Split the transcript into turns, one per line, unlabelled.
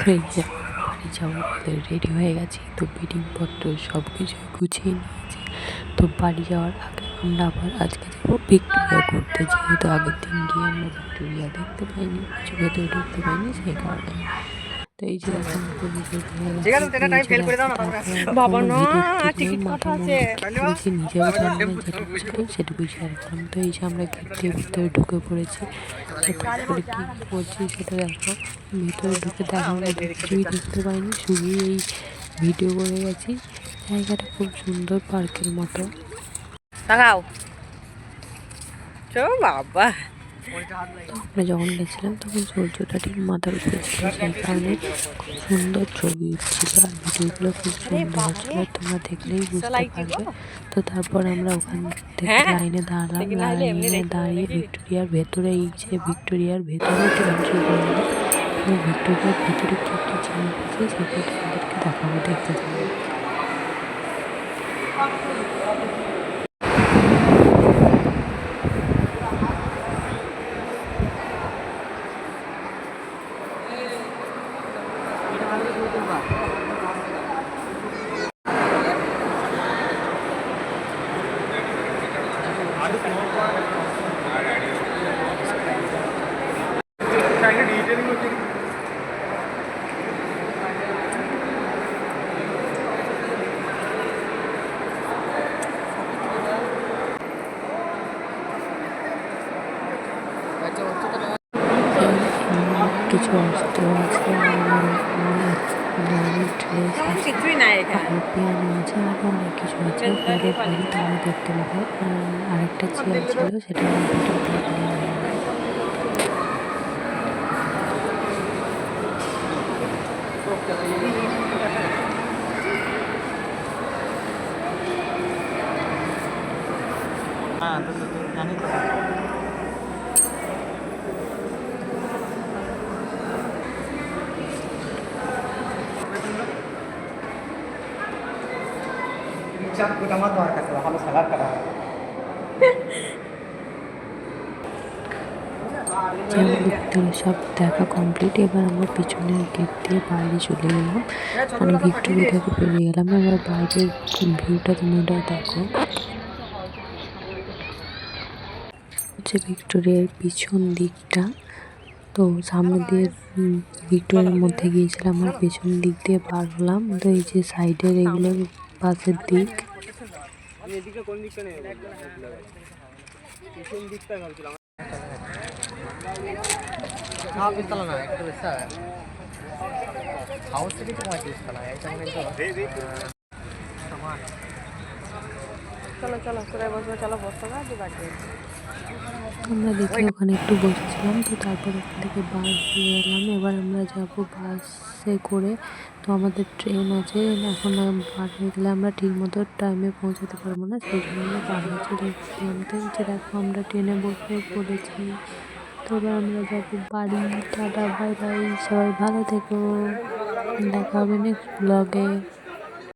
তো যাবে বাড়ি যাওয়ার পথে রেডি হয়ে গেছি। তো বেডিং পত্র সব কিছু গুছিয়ে নিয়েছি। তো বাড়ি যাওয়ার আগে আমরা আবার আজকে যাব ভিক্টোরিয়া ঘুরতে। যেহেতু আগের দিন গিয়ে আমরা ভিক্টোরিয়া দেখতে পাইনি, কিছু ভেতরে ঢুকতে পাইনি, সেই কারণে। তো এই যে
বাবা, না, কাটা আছে।
নিজেও জানি সেটুকুই শেয়ার করলাম তো এই আমরা গেট দিয়ে ভিতরে ঢুকে পড়েছি তারপরে কি করছি সেটা দেখো। ভিতরে ঢুকে দেখো আমরা কিছুই দেখতে পাইনি শুধু এই ভিডিও করে গেছি। জায়গাটা খুব সুন্দর পার্কের মতো।
তাকাও চো বাবা।
আমরা যখন গেছিলাম তখন সূর্যটা ঠিক মাথার উপরে ছিল সেই কারণে খুব সুন্দর ছবি উঠছিল আর ভিডিওগুলো খুব সুন্দর হচ্ছিল। তোমরা দেখলেই বুঝতে পারবে। তো তারপর আমরা ওখান থেকে
হ্যাঁ,
লাইনে দাঁড়ালাম। লাইনে দাঁড়িয়ে ভিক্টোরিয়ার ভেতরে এই যে ভিক্টোরিয়ার ভেতরে এন্ট্রি করলাম তো ভিক্টোরিয়ার ভেতরে কী কী জিনিস আছে সেগুলো তোমাদেরকে দেখাবো দেখতে থাকব কিছু অস্ত্র আছে পিয়ানো আরও অনেক কিছু আছে। পরে পরে দেখতে পাবে আর আরেকটা চেয়ার ছিল সেটা আমার ভিডিও ক্লিপ ভিক্টোরিয়া সব দেখা কমপ্লিট এবার আমরা পিছনের গেট দিয়ে বাইরে চলে গেলাম। মানে ভিক্টোরিয়া থেকে বেরিয়ে গেলাম এবার বাইরের ভিউটা তোমরা দেখো। হচ্ছে ভিক্টোরিয়ার পিছন দিকটা। তো সামনে দিয়ে ভিক্টোরিয়ার মধ্যে গিয়েছিলাম আর পেছন দিক দিয়ে পার হলাম। তো এই যে সাইডের এগুলো পাশের দিক।
চলো চলো বসবো, চলো বাকি
আমরা দেখে ওখানে একটু বসেছিলাম, তো তারপর ওখান থেকে বাস দিয়ে এলাম। এবার আমরা যাব বাসে করে, তো আমাদের ট্রেন আছে। এখন পার হয়ে গেলে আমরা ঠিক মতো টাইমে পৌঁছাতে পারব না, সেই জন্য আমরা পার তো এই যে দেখো, আমরা ট্রেনে বসে পড়েছি। তো এবার আমরা যাব বাড়ি। টাটা বাই বাই সবাই ভালো থেকো। দেখা হবে নেক্সট ব্লগে